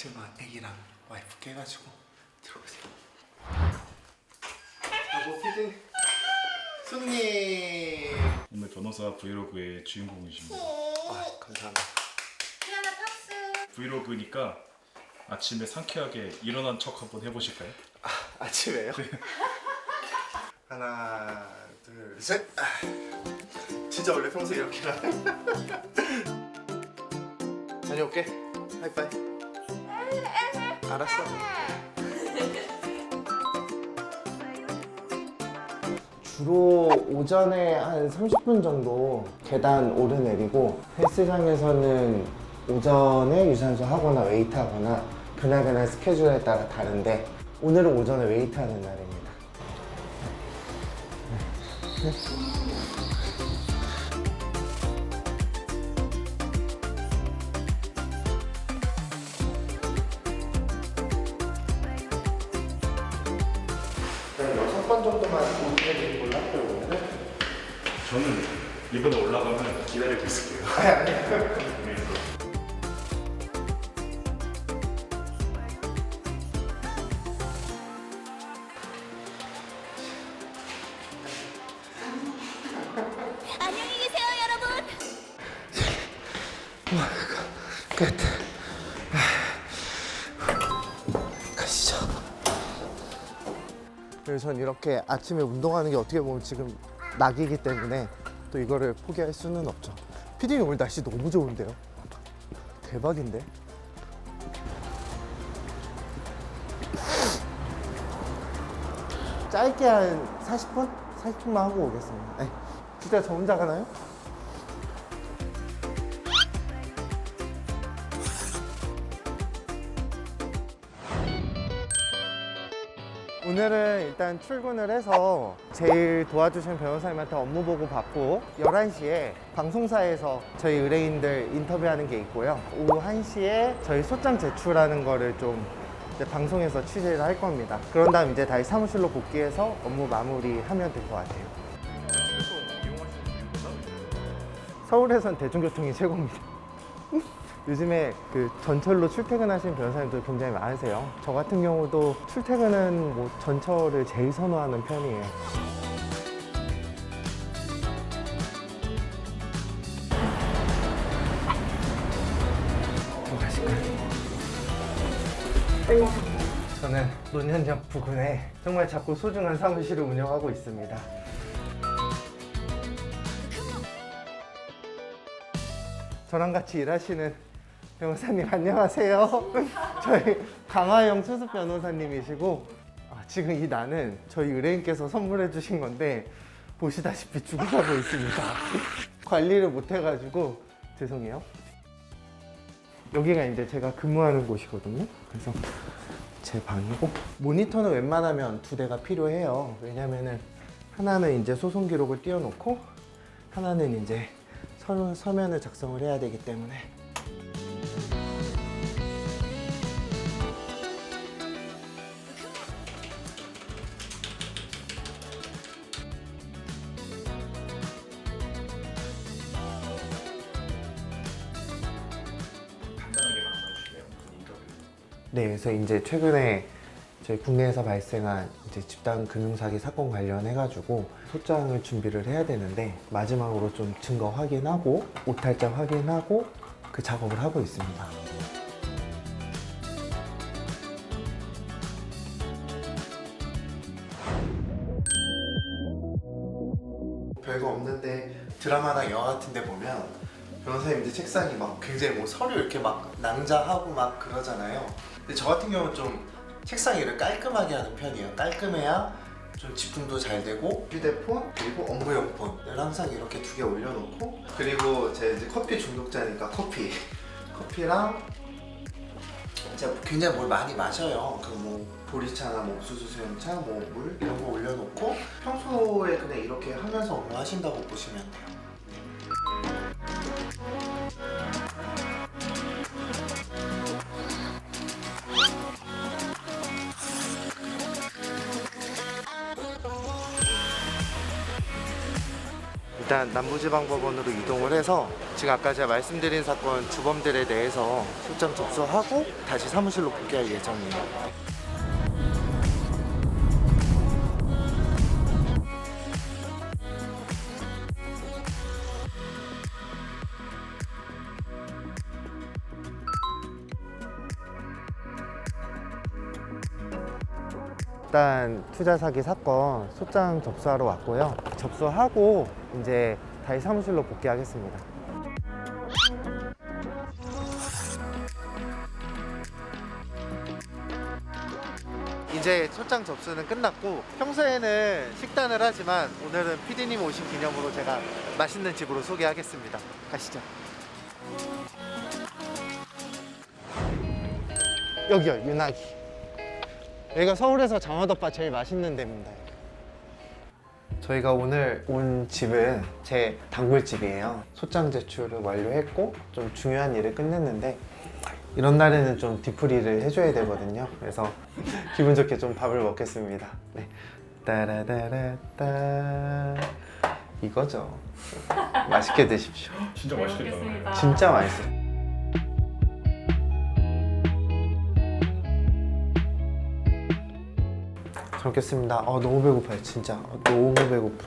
지금 애기랑 와이프 깨가지고 들어오세요. 여보 피디 손님. 오늘 변호사 브이로그의 주인공이십니다. 아 감사합니다. 태연아 탑스 브이로그니까 아침에 상쾌하게 일어난 척 한번 해보실까요? 아침에요? 하나 둘 셋. 아, 진짜 원래 평소에 이렇게 하네. 다녀올게. 하이파이. 알았어. 주로 오전에 한 30분 정도 계단 오르내리고 헬스장에서는 오전에 유산소 하거나 웨이트 하거나 그날그날 스케줄에 따라 다른데 오늘은 오전에 웨이트 하는 날입니다. 번 정도만 오르내리는 걸로 할게요 오늘은. 저는 이번에 올라가면 기다리고 있을게요. 안녕히 계세요 여러분 끝. 전 이렇게 아침에 운동하는 게 어떻게 보면 지금 낙이기 때문에 또 이거를 포기할 수는 없죠. 피디님 오늘 날씨 너무 좋은데요? 대박인데? 짧게 한 40분? 40분만 하고 오겠습니다. 네. 진짜 저 혼자 가나요? 오늘은 일단 출근을 해서 제일 도와주신 변호사님한테 업무 보고 받고 11시에 방송사에서 저희 의뢰인들 인터뷰하는 게 있고요. 오후 1시에 저희 소장 제출하는 거를 좀 이제 방송에서 취재를 할 겁니다. 그런 다음 이제 다시 사무실로 복귀해서 업무 마무리하면 될 것 같아요. 서울에선 대중교통이 최고입니다. 요즘에 그 전철로 출퇴근하시는 변호사님들 굉장히 많으세요. 저 같은 경우도 출퇴근은 뭐 전철을 제일 선호하는 편이에요. 저는 논현역 부근에 정말 작고 소중한 사무실을 운영하고 있습니다. 저랑 같이 일하시는 변호사님 안녕하세요. 저희 강하영 수습 변호사님이시고 아, 지금 이 나는 저희 의뢰인께서 선물해 주신 건데 보시다시피 죽어가고 있습니다. 관리를 못 해가지고 죄송해요. 여기가 이제 제가 근무하는 곳이거든요. 그래서 제 방이고 모니터는 웬만하면 두 대가 필요해요. 왜냐면은 하나는 이제 소송 기록을 띄워놓고 하나는 이제 서, 서면을 작성을 해야 되기 때문에 네, 그래서 이제 최근에 저희 국내에서 발생한 이제 집단 금융 사기 사건 관련해 가지고 소장을 준비를 해야 되는데 마지막으로 좀 증거 확인하고 오탈자 확인하고 그 작업을 하고 있습니다. 별거 없는데 드라마나 영화 같은 데 보면 변호사님들 책상이 막 굉장히 뭐 서류 이렇게 막 낭자하고 막 그러잖아요. 근데 저 같은 경우는 좀 책상을 깔끔하게 하는 편이에요. 깔끔해야 좀 집중도 잘 되고 휴대폰 그리고 업무용폰을 항상 이렇게 두 개 올려놓고 그리고 제가 이제 커피 중독자니까 커피 커피랑 제가 굉장히 뭘 많이 마셔요. 그 뭐 보리차나 뭐 옥수수 수염차, 뭐 물 이런 거 올려놓고 평소에 그냥 이렇게 하면서 업무하신다고 보시면 돼요. 일단 남부지방법원으로 이동을 해서 지금 아까 제가 말씀드린 사건 주범들에 대해서 소장 접수하고 다시 사무실로 복귀할 예정이에요. 일단 투자 사기 사건 소장 접수하러 왔고요. 접수하고 이제 다시 사무실로 복귀하겠습니다. 이제 소장 접수는 끝났고 평소에는 식단을 하지만 오늘은 PD님 오신 기념으로 제가 맛있는 집으로 소개하겠습니다. 가시죠. 여기요 윤나기. 여기가 서울에서 장어덮밥 제일 맛있는 데입니다. 저희가 오늘 온 집은 제 단골집이에요. 소장 제출을 완료했고 좀 중요한 일을 끝냈는데 이런 날에는 좀 뒤풀이를 해줘야 되거든요. 그래서 기분 좋게 좀 밥을 먹겠습니다. 네. 따라라라따 이거죠. 맛있게 드십시오. 진짜 맛있겠다. 진짜 맛있어요. 잘 먹겠습니다. 아, 너무 배고파요, 진짜. 아, 너무 배고프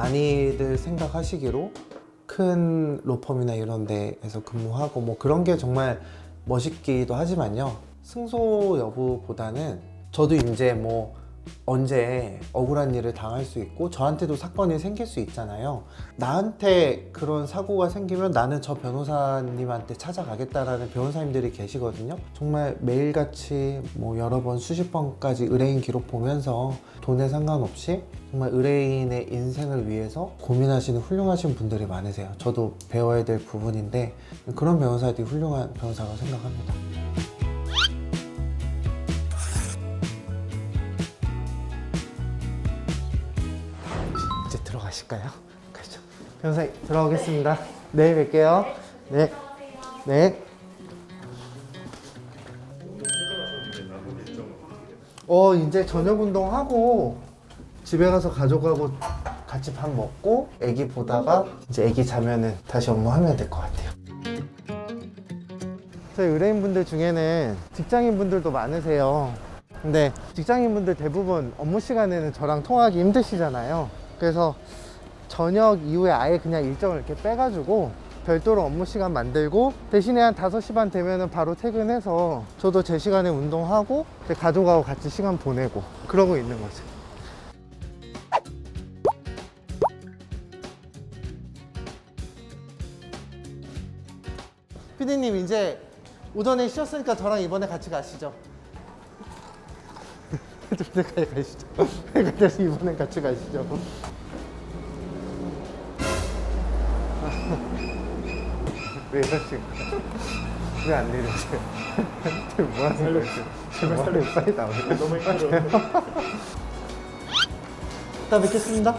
많이들 생각하시기로 큰 로펌이나 이런 데에서 근무하고 뭐 그런 게 정말 멋있기도 하지만요. 승소 여부보다는 저도 이제 뭐 언제 억울한 일을 당할 수 있고 저한테도 사건이 생길 수 있잖아요. 나한테 그런 사고가 생기면 나는 저 변호사님한테 찾아가겠다라는 변호사님들이 계시거든요. 정말 매일같이 뭐 여러 번 수십 번까지 의뢰인 기록 보면서 돈에 상관없이 정말 의뢰인의 인생을 위해서 고민하시는 훌륭하신 분들이 많으세요. 저도 배워야 될 부분인데 그런 변호사들이 훌륭한 변호사라고 생각합니다. 변호사님 들어오겠습니다. 내일 뵐게요. 네. 네. 어 이제 저녁 운동하고 집에 가서 가족하고 같이 밥 먹고 애기 보다가 이제 애기 자면은 다시 업무하면 될 것 같아요. 저희 의뢰인분들 중에는 직장인분들도 많으세요. 근데 직장인분들 대부분 업무 시간에는 저랑 통화하기 힘드시잖아요. 그래서 저녁 이후에 아예 그냥 일정을 이렇게 빼가지고 별도로 업무 시간 만들고 대신에 한 5시 반 되면은 바로 퇴근해서 저도 제 시간에 운동하고 제 가족하고 같이 시간 보내고 그러고 있는 거죠. 피디님 이제 오전에 쉬었으니까 저랑 이번에 같이 가시죠. 좀 가까이 가시죠. 그래서 이번엔 같이 가시죠. 왜 이러시고? 왜안 내리세요? 지금 뭐 하는 거예요? 지금 뭐 하는 빨리 나오세요. 너무 힘들어. 이따 뵙겠습니다.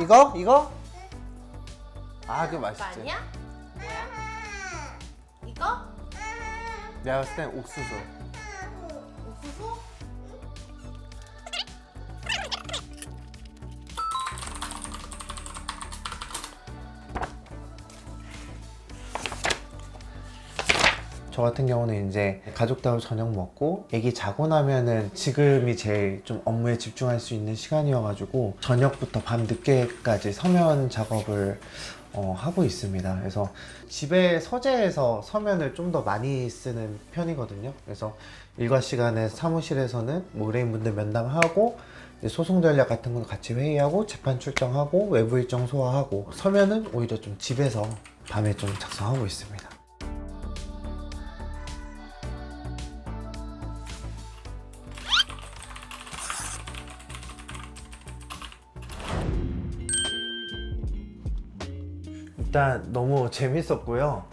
이거? 이거? 아, 그거 맛있지. 아니야? 뭐야? 이거? 내가 봤을 땐 옥수수. 옥수수? 저 같은 경우는 이제 가족들하고 저녁 먹고 애기 자고 나면은 지금이 제일 좀 업무에 집중할 수 있는 시간이어가지고 저녁부터 밤 늦게까지 서면 작업을 어, 하고 있습니다. 그래서 집에 서재에서 서면을 좀 더 많이 쓰는 편이거든요. 그래서 일과 시간에 사무실에서는 뭐 의뢰인분들 면담하고 소송 전략 같은 걸 같이 회의하고 재판 출정하고 외부 일정 소화하고 서면은 오히려 좀 집에서 밤에 좀 작성하고 있습니다. 일단 너무 재밌었고요.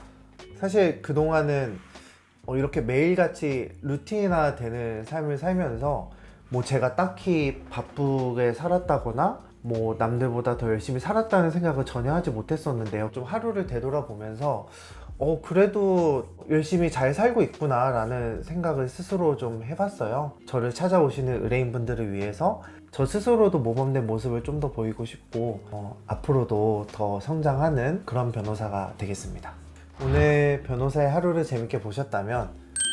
사실 그동안은 어, 이렇게 매일같이 루틴화 되는 삶을 살면서 뭐 제가 딱히 바쁘게 살았다거나 뭐 남들보다 더 열심히 살았다는 생각을 전혀 하지 못했었는데요. 좀 하루를 되돌아보면서 어, 그래도 열심히 잘 살고 있구나 라는 생각을 스스로 좀 해봤어요. 저를 찾아오시는 의뢰인분들을 위해서 저 스스로도 모범된 모습을 좀 더 보이고 싶고 어, 앞으로도 더 성장하는 그런 변호사가 되겠습니다. 오늘 변호사의 하루를 재밌게 보셨다면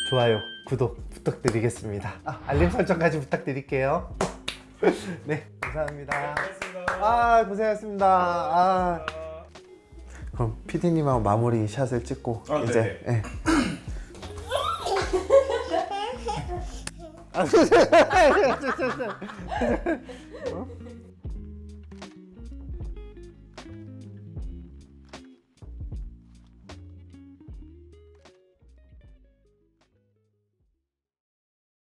좋아요, 구독 부탁드리겠습니다. 아, 알림 설정까지 부탁드릴게요. 네, 감사합니다. 아, 고생하셨습니다. 아, 그럼 PD님하고 마무리 샷을 찍고 아, 이제. 예. 아, 어?